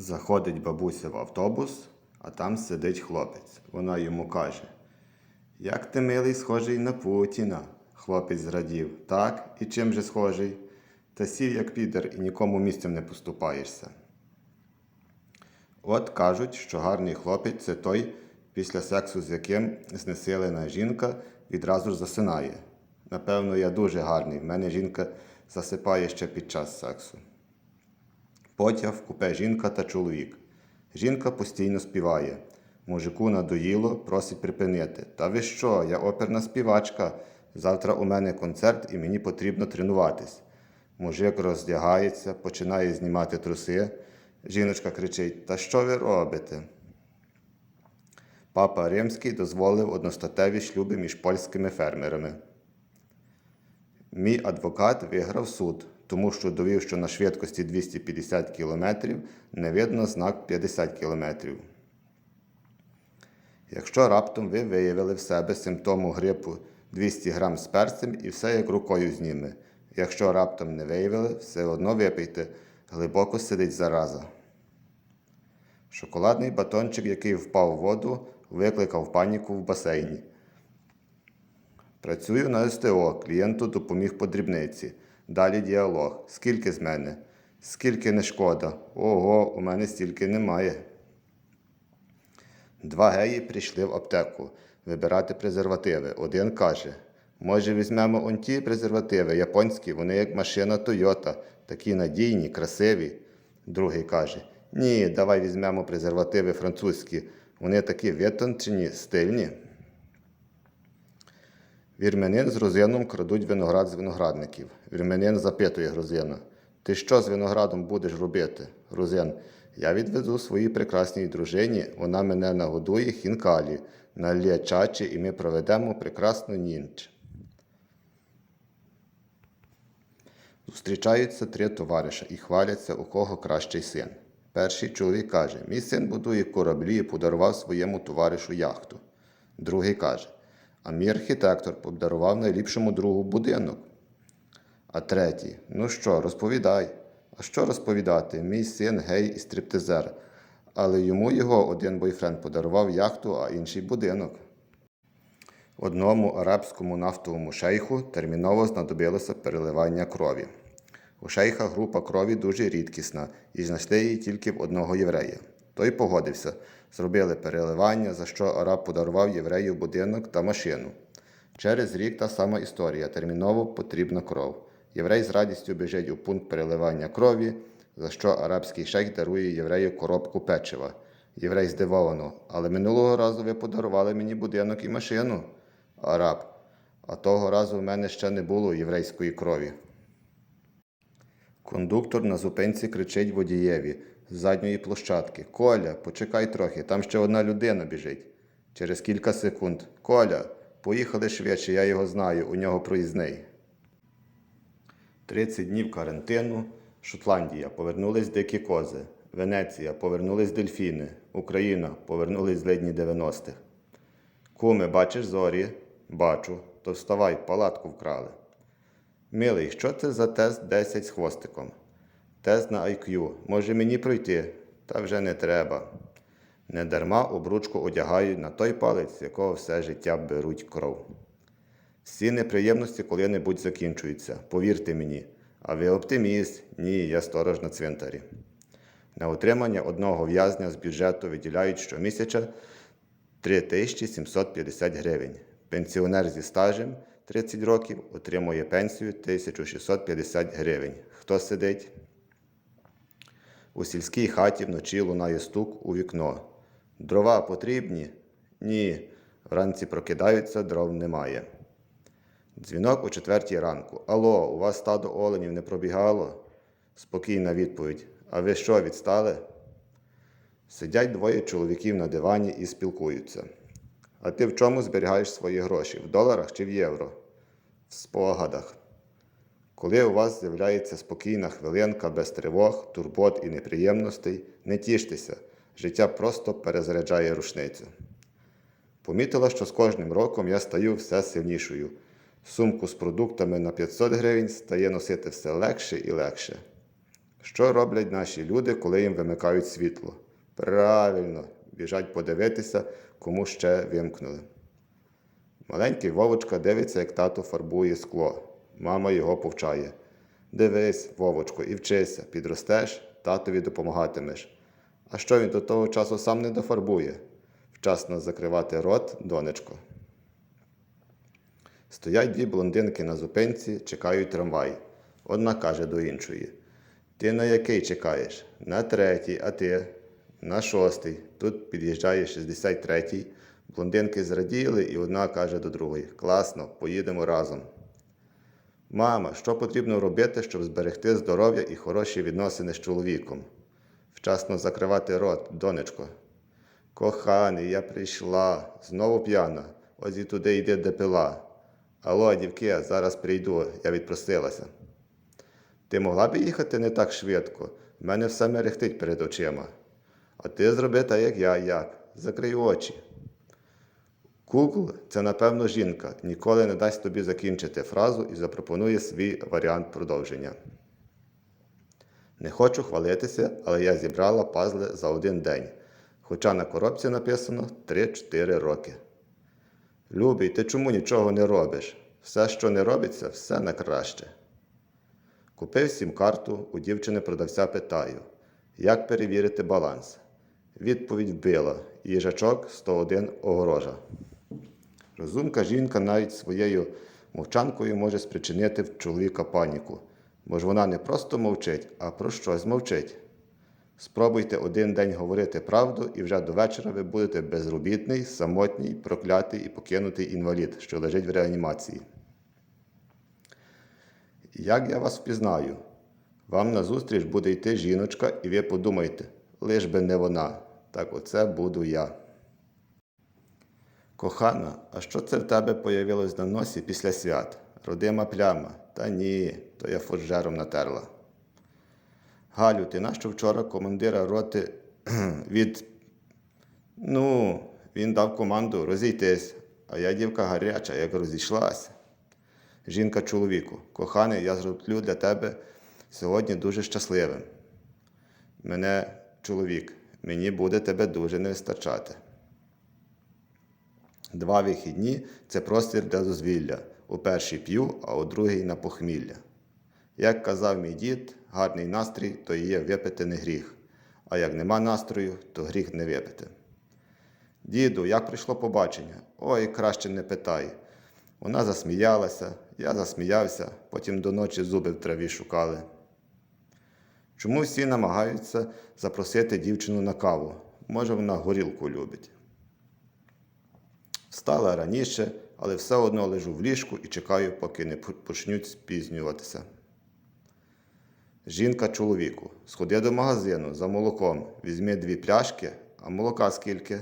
Заходить бабуся в автобус, а там сидить хлопець. Вона йому каже: Як ти милий, схожий на Путіна. Хлопець зрадів. Так, і чим же схожий? Та сів, як підер, і нікому місцем не поступаєшся. От кажуть, що гарний хлопець це той, після сексу з яким знесилена жінка відразу ж засинає. Напевно, я дуже гарний. В мене жінка засипає ще під час сексу. Потяг в купе жінка та чоловік. Жінка постійно співає. Мужику надоїло, просить припинити. Та ви що, я оперна співачка. Завтра у мене концерт і мені потрібно тренуватись. Мужик роздягається, починає знімати труси. Жіночка кричить: Та що ви робите? Папа Римський дозволив одностатеві шлюби між польськими фермерами. Мій адвокат виграв суд, тому що довів, що на швидкості 250 км не видно знак 50 км. Якщо раптом ви виявили в себе симптому грипу 200 грам з перцем і все як рукою зніме. Якщо раптом не виявили, все одно випийте, глибоко сидить зараза. Шоколадний батончик, який впав в воду, викликав паніку в басейні. Працюю на СТО, клієнту допоміг по дрібниці. Далі діалог. Скільки з мене? Скільки не шкода? Ого, у мене стільки немає. Два геї прийшли в аптеку вибирати презервативи. Один каже: може, візьмемо он ті презервативи, японські, вони як машина Тойота, такі надійні, красиві. Другий каже: Ні, давай візьмемо презервативи французькі, вони такі витончені, стильні. Вірменин з грузином крадуть виноград з виноградників. Вірменин запитує грузина: Ти що з виноградом будеш робити? Грузин, я відвезу своїй прекрасній дружині, вона мене нагодує хінкалі, налє чачі, і ми проведемо прекрасну ніч. Зустрічаються три товариша і хваляться, у кого кращий син. Перший чоловік каже: Мій син будує кораблі і подарував своєму товаришу яхту. Другий каже: А мій архітектор подарував найліпшому другу будинок. А третій: Ну що, розповідай. А що розповідати? Мій син гей і стриптизер. Але йому його один бойфренд подарував яхту, а інший будинок. Одному арабському нафтовому шейху терміново знадобилося переливання крові. У шейха група крові дуже рідкісна і знайшли її тільки в одного єврея. Той погодився, зробили переливання, за що араб подарував єврею будинок та машину. Через рік та сама історія терміново потрібна кров. Єврей з радістю біжить у пункт переливання крові, за що арабський шейх дарує єврею коробку печива. Єврей здивовано, але минулого разу ви подарували мені будинок і машину. Араб, а того разу в мене ще не було єврейської крові. Кондуктор на зупинці кричить водієві з задньої площадки: Коля, почекай трохи, там ще одна людина біжить. Через кілька секунд. Коля, поїхали швидше, я його знаю, у нього проїзний. 30 днів карантину. Шотландія повернулись дикі кози. Венеція повернулись дельфіни. Україна повернулись з ледні 90-х. Куме, бачиш зорі? Бачу. То вставай, палатку вкрали. Милий, що це за тест 10 з хвостиком? Тест на IQ. Може мені пройти? Та вже не треба. Недарма обручку одягають на той палець, з якого все життя беруть кров. Всі неприємності коли-небудь закінчуються, повірте мені. А ви оптиміст? Ні, я сторож на цвинтарі. На утримання одного в'язня з бюджету виділяють щомісяця 3750 гривень. Пенсіонер зі стажем 30 років отримує пенсію 1650 гривень. Хто сидить? У сільській хаті вночі лунає стук у вікно. Дрова потрібні? Ні. Вранці прокидаються, дров немає. Дзвінок о четвертій ранку. Алло, у вас стадо оленів не пробігало? Спокійна відповідь. А ви що, відстали? Сидять двоє чоловіків на дивані і спілкуються. А ти в чому зберігаєш свої гроші? В доларах чи в євро? В спогадах. Коли у вас з'являється спокійна хвилинка без тривог, турбот і неприємностей, не тіштеся, життя просто перезаряджає рушницю. Помітила, що з кожним роком я стаю все сильнішою. Сумку з продуктами на 500 гривень стає носити все легше і легше. Що роблять наші люди, коли їм вимикають світло? Правильно, біжать подивитися, кому ще вимкнули. Маленький Вовочка дивиться, як тато фарбує скло. Мама його повчає. Дивись, Вовочко, і вчися, підростеш, татові допомагатимеш. А що він до того часу сам не дофарбує? Вчасно закривати рот, донечко. Стоять дві блондинки на зупинці, чекають трамвай. Одна каже до іншої: Ти на який чекаєш? На третій, а ти? На шостий. Тут під'їжджає 63-й. Блондинки зраділи, і одна каже до другої: Класно, поїдемо разом. Мама, що потрібно робити, щоб зберегти здоров'я і хороші відносини з чоловіком? Вчасно закривати рот, донечко. Коханий, я прийшла, знову п'яна. Ось і туди йди, де пила. Алло, дівки, зараз прийду, я відпросилася. Ти могла б їхати не так швидко. В мене все мерехтить перед очима. А ти зроби так, як я, як. Закрий очі. Google – це, напевно, жінка, ніколи не дасть тобі закінчити фразу і запропонує свій варіант продовження. Не хочу хвалитися, але я зібрала пазли за один день. Хоча на коробці написано 3-4 роки. Любий, ти чому нічого не робиш? Все, що не робиться, все на краще. Купив сім-карту, у дівчини продавця питаю, як перевірити баланс. Відповідь вбила. Їжачок 101 огорожа. Розумка жінка навіть своєю мовчанкою може спричинити в чоловіка паніку, бо ж вона не просто мовчить, а про щось мовчить. Спробуйте один день говорити правду, і вже до вечора ви будете безробітний, самотній, проклятий і покинутий інвалід, що лежить в реанімації. Як я вас впізнаю? Вам назустріч буде йти жіночка, і ви подумаєте, лиш би не вона. Так оце буду я. Кохана, а що це в тебе появилось на носі після свят? Родима пляма. Та ні, то я фужером натерла. Галю, ти нащо вчора командира роти від. Ну, він дав команду розійтись, а я дівка гаряча, як розійшлася. Жінка чоловіку, коханий, я зроблю для тебе сьогодні дуже щасливим. Мене чоловік, мені буде тебе дуже не вистачати. Два вихідні це простір для дозвілля. У перший п'ю, а у другий на похмілля. Як казав мій дід, гарний настрій то є випити не гріх, а як нема настрою, то гріх не випити. Діду, як прийшло побачення? Ой, краще не питай. Вона засміялася, я засміявся, потім до ночі зуби в траві шукали. Чому всі намагаються запросити дівчину на каву? Може, вона горілку любить. Встала раніше, але все одно лежу в ліжку і чекаю, поки не почнуть спізнюватися. Жінка чоловіку, сходи до магазину за молоком, візьми дві пляшки, а молока скільки?